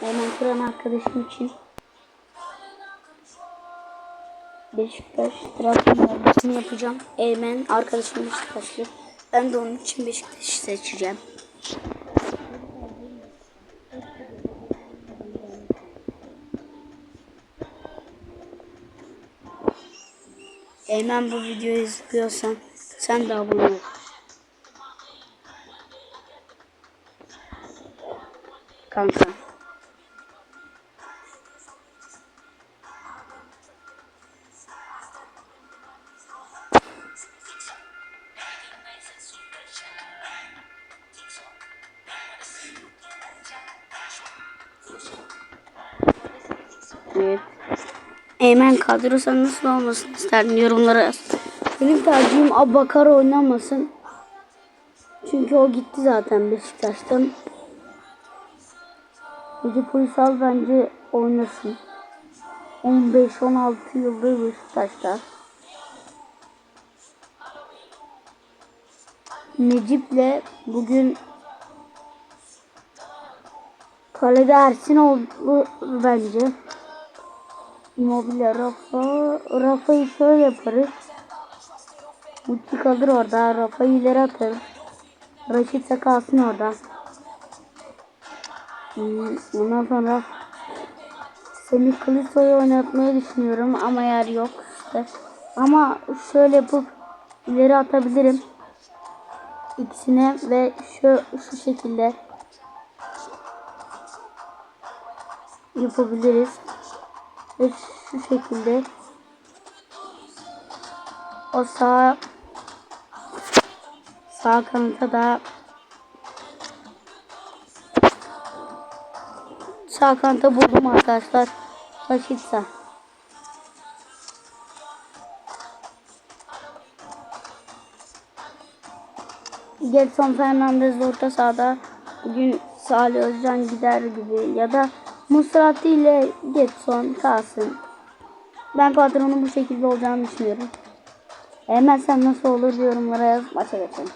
Hemen kuran arkadaşım için. Beşiktaş Trabzon derbisini yapacağım. Eymen arkadaşım Beşiktaşlı. Ben de onun için Beşiktaş'ı seçeceğim. Eymen bu videoyu izliyorsan sen de abone ol. Kanka. Evet. Eymen kadrosan nasıl olmasını isterdin yorumlara yaz. Benim tercihim Abakar oynamasın. Çünkü o gitti zaten Beşiktaş'tan. Recep Uysal bence oynasın. 15-16 yıldır Beşiktaş'ta. Necip'le bugün kalede Ersin oldu bence. Immobile Rafa. Rafa'yı şöyle yaparız. Mutti kalır orada. Rafa'yı ileri atarız. Raşit de kalsın orada. Hmm, Ondan sonra Semih Kılıçsoy'u oynatmayı düşünüyorum ama yer yok işte. Ama şöyle yapıp ileri atabilirim. İkisine ve şu, şu şekilde yapabiliriz. Ve şu şekilde o sağ sağ kanata da sağ kanata buldum arkadaşlar. Taşitsa. Gelson Fernandez orta sahada bugün Salih Özcan gider gibi ya da Musrati ile Getson kalsın. Ben kadronun bu şekilde olacağını düşünüyorum. Hemen sen nasıl olur yorumlara yaz maça geçelim.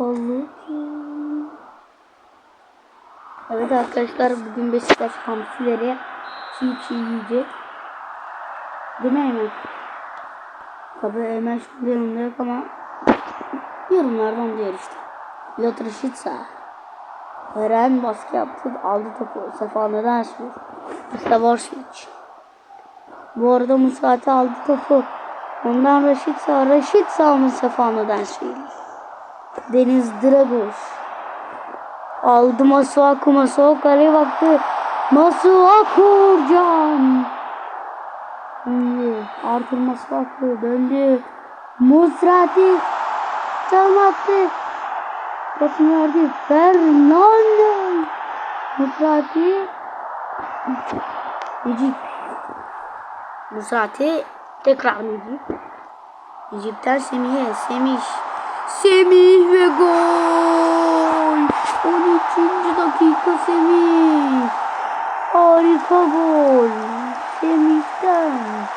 Allah'ım. Evet arkadaşlar bugün Beşiktaş hamsileri çiğ çiğ yiyecek. Değil mi? Eymen şimdi yanımda yok ama yorumlardan diyor işte. Piotr Şitsa. Eren baskı yaptı. Aldı topu. Sefa neden açmıyor? Mustafa Orsic. Bu arada Musati aldı topu. Ondan Raşitsa. Raşitsa mı Sefa neden Deniz Dragos. Aldı Masuaku. Masuaku kaleye baktı. Masuaku can. Döndü. Arthur Masuaku döndü. Musrati çalmattı. Pasını verdi. Fernando. Musrati. Necip. Musrati tekrar Necip. Necip'ten Semih'e. Semih. Semih ve gol. 13. dakika Semih. Harika gol. Semih'ten.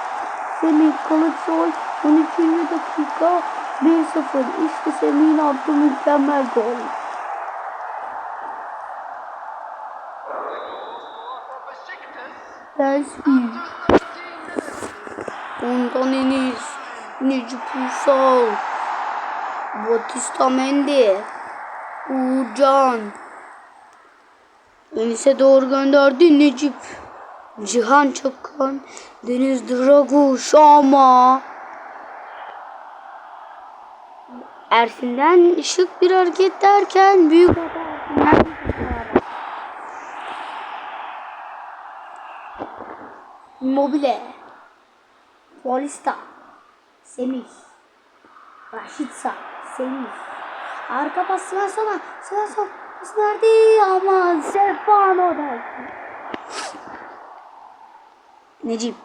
Semih Kılıçsoy 13. dakika 1-0. İşte Semih'in attığı mükemmel gol. Bensiz. Ondan Enis. Necip Uysal. Batista Mendy. Uğurcan. Enis'e doğru gönderdi Necip. Cihan Çapkan. Deniz Draguş ama. Ersin'den şık bir hareket derken büyük hata Ersin'den. Immobile. Paulista. Semih. Raşitsa. Semih. Arka pas Svensson'a. Svensson verdi ama Stefano derdi. Necip.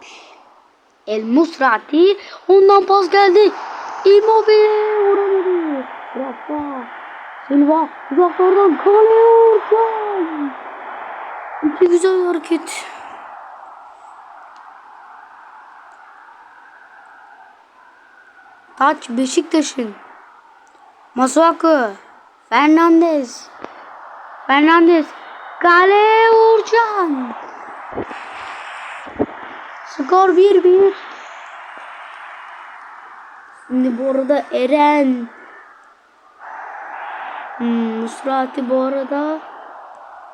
El Musrati. Ondan pas geldi. Immobile vuramadı. Rafa. Silva. Uzaklardan kaleye vuracak. İki güzel hareket. Taç Beşiktaş'ın. Masuaku. Fernandez. Fernandez. Kale Uğurcan. Skor 1-1. Şimdi bu arada Eren. Hmm, Musrati bu arada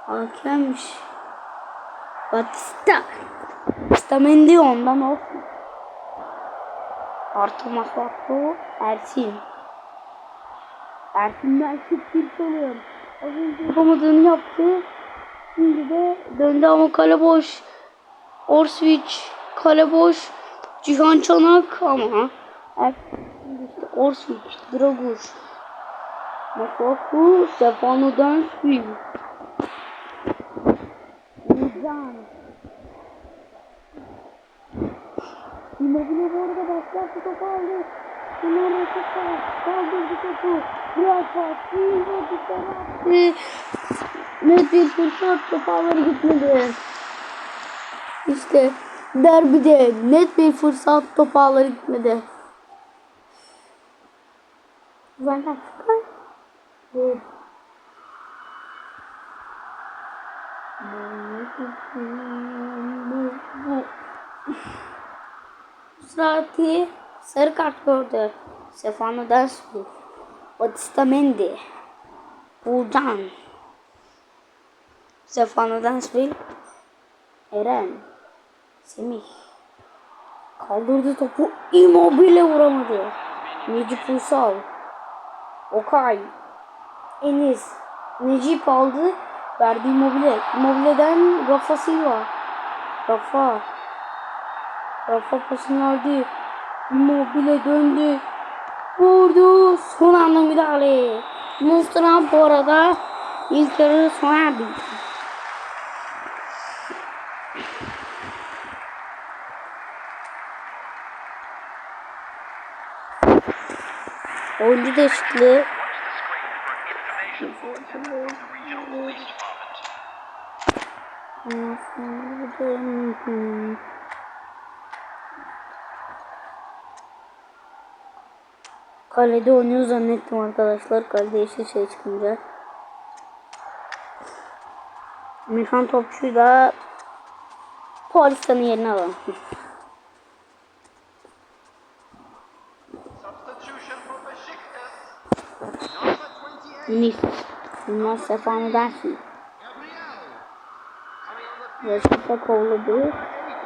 hakemmiş. Batista. Mendy ondan olsun. Artı Masuaku Ersin. Ersin'den çift bir oluyor. Az önce yapamadığını yaptı. Şimdi de döndü ama kale boş. Orsviç kale boş. Cihan Çanak ama Ersin işte Orsviç, Draguş. Masuaku, Stefano Dansville. Nizam. Immobile bu arada başlattı topu aldı. Bunlar rakıpa kaldırdı topu. Biraz farklı dışarı attı. Net bir fırsat topu alır gitmedi. İşte derbide net bir fırsat topu alır gitmedi. Bu. Musrati sarı kart gördü. Stefano Dansville. Batista Mendy. Uğurcan. Stefano Dansville. Eren. Semih. Kaldırdı topu. Immobile vuramadı. Necip Uysal. Okay. Enis. Necip aldı. Verdi Immobile. Immobile'den Rafa Silva. Rafa. Rafa pasını verdi. Immobile döndü. Vurdu. Son anda müdahale. Mustafa bu arada ilk yarı sona erdi. Oyuncu değişikliği. Kalede oynuyor zannettim arkadaşlar. Kalede yeşil şey çıkınca. Mirhan Topçu'yu da Polistan'ın yerine alalım. Number 28, Nis. Dersin. Gabriel. Coming on the Yaşıkta kovladı.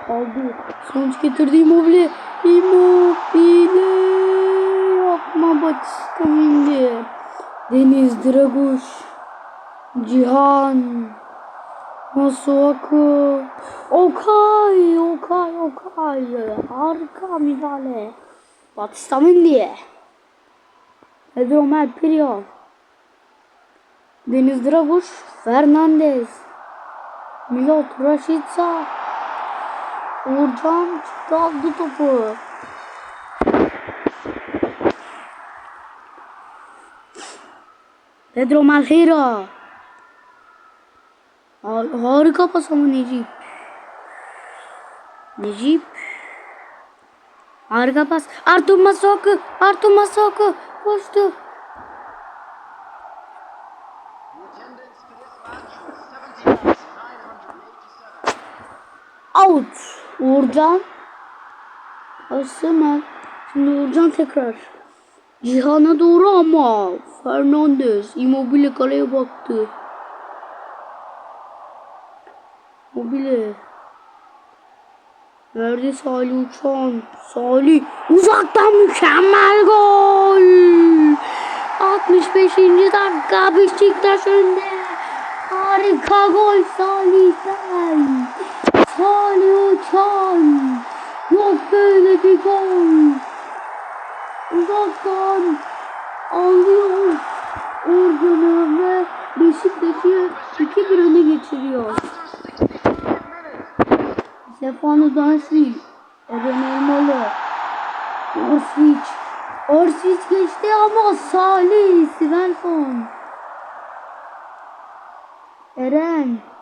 Aldı. Sonuç getirdi Immobile. Immobile. Yapma Batista Mendy. Deniz Draguş. Cihan. Masuaku. Okay. Okay. Okay. Harika müdahale. Batista Mendy. Pedro Melpirio. Deniz Draguş. Fernandez. Milot Raşitsa. Uğurcan çıktı aldı topu. Pedro Malheira. Har harika pas ama Necip. Necip. Harika pas. Artur Masuaku. Artur Masuaku. Koştu. Out. Uğurcan. Asımel. Şimdi Uğurcan tekrar. Cihan'a doğru ama. Fernandez. Immobile kaleye baktı. Immobile. Verdi Salih Uçan. Salih. Uzaktan mükemmel gol. 65. dakika Beşiktaş önde. Harika gol Salih'ten. Salih Uçan. Yok böyle bir gol. Uzaktan alıyor. Orgun'u ve Beşiktaş'ı 2-1 öne geçiriyor. Stefano Dansville. Eren Elmalı. Orsic. Orsic geçti ama Salih Svensson. Eren.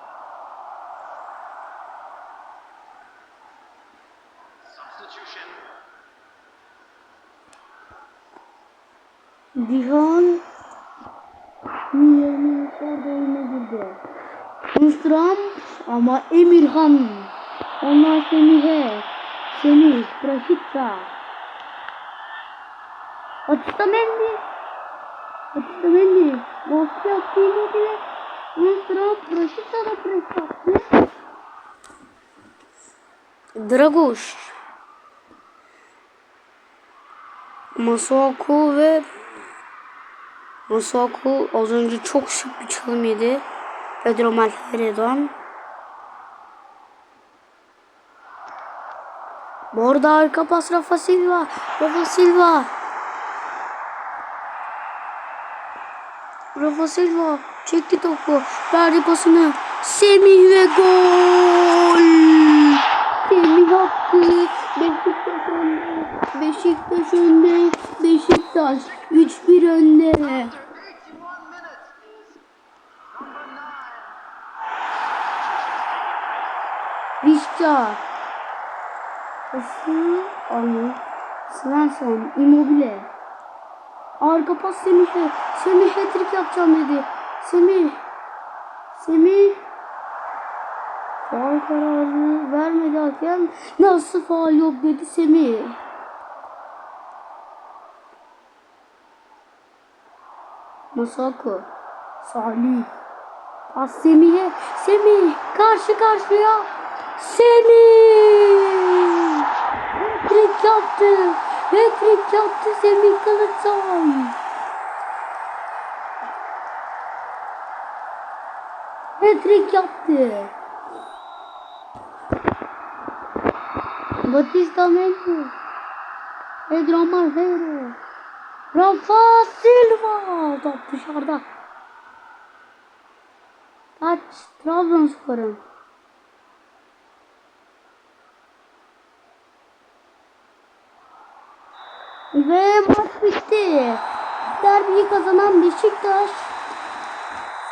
Dihan yerine yukarıda oyuna girdi. Mustram ama Emirhan. Onlar Semih'e. Semih, Praşitsa. Atistamendi. Atistamendi. Baskı yaptı Immobile. Mustram, Praşitsa da pres yaptı. Dragoş. Masuaku ve Masuaku az önce çok şık bir çalım yedi. Pedro Malheira'dan. Bu arada arka pas Rafa Silva. Rafa Silva. Rafa Silva çekti topu. Verdi pasını. Semih ve gol. Semih attı. Beşiktaş önde. Beşiktaş önde. Beşiktaş 3-1 önde. 9. Vişça. Pası alıyor. Svensson. Immobile. Arka pas Semih'e. Semih hat-trick yapacağım dedi. Semih. Semih. Faul kararı vermedi hakem. Nasıl faul yok dedi Semih. Masako. Salih. Pas Semih'e. Semih. Karşı karşıya. Semih. Hat-trick yaptı. Hat-trick yaptı Semih Kılıçsoy. Hat-trick yaptı. Batista Mendy. Pedro Malheiro. Rafa Silva. Top dışarıda. Kaç Trabzonspor'un. Ve maç bitti. Derbiyi kazanan Beşiktaş.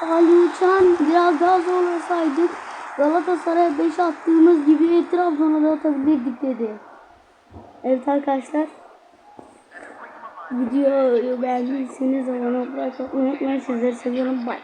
Salih Uçan biraz daha zorlasaydık Galatasaray'a 5 attığımız gibi Trabzon'a da atabilirdik dedi. Evet arkadaşlar. Videoyu beğendiyseniz abone olmayı unutmayın. Sizleri seviyorum. Bye.